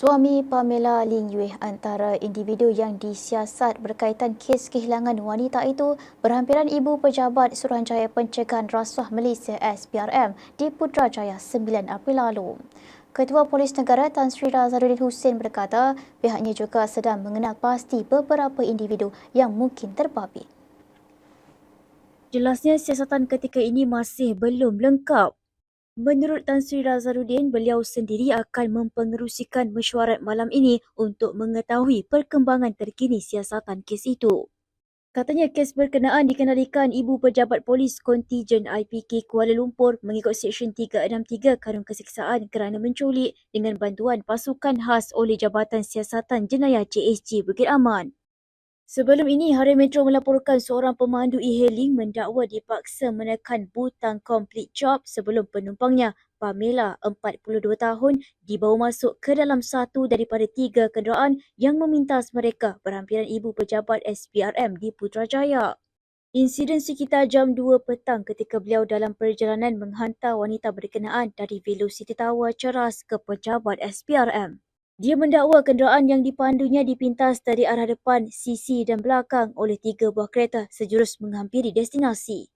Suami Pamela Ling Yue antara individu yang disiasat berkaitan kes kehilangan wanita itu berhampiran ibu pejabat Suruhanjaya Pencegahan Rasuah Malaysia SPRM di Putrajaya 9 April lalu. Ketua Polis Negara Tan Sri Razaruddin Hussein berkata pihaknya juga sedang mengenal pasti beberapa individu yang mungkin terbabit. Jelasnya siasatan ketika ini masih belum lengkap Menurut Tan Sri Razaruddin, beliau sendiri akan mempengerusikan mesyuarat malam ini untuk mengetahui perkembangan terkini siasatan kes itu. Katanya kes berkenaan dikenalikan Ibu Pejabat Polis Kontijen IPK Kuala Lumpur mengikut Seksyen 363 Karun Keseksaan kerana menculik dengan bantuan pasukan khas oleh Jabatan Siasatan Jenayah JSG Bukit Aman. Sebelum ini, Harian Metro melaporkan seorang pemandu e-hailing mendakwa dipaksa menekan butang complete job sebelum penumpangnya, Pamela, 42 tahun, dibawa masuk ke dalam satu daripada tiga kenderaan yang memintas mereka berhampiran ibu pejabat SPRM di Putrajaya. Insiden sekitar jam 2 petang ketika beliau dalam perjalanan menghantar wanita berkenaan dari Velocity Tower Ceras ke pejabat SPRM. Dia mendakwa kenderaan yang dipandunya dipintas dari arah depan, sisi dan belakang oleh tiga buah kereta sejurus menghampiri destinasi.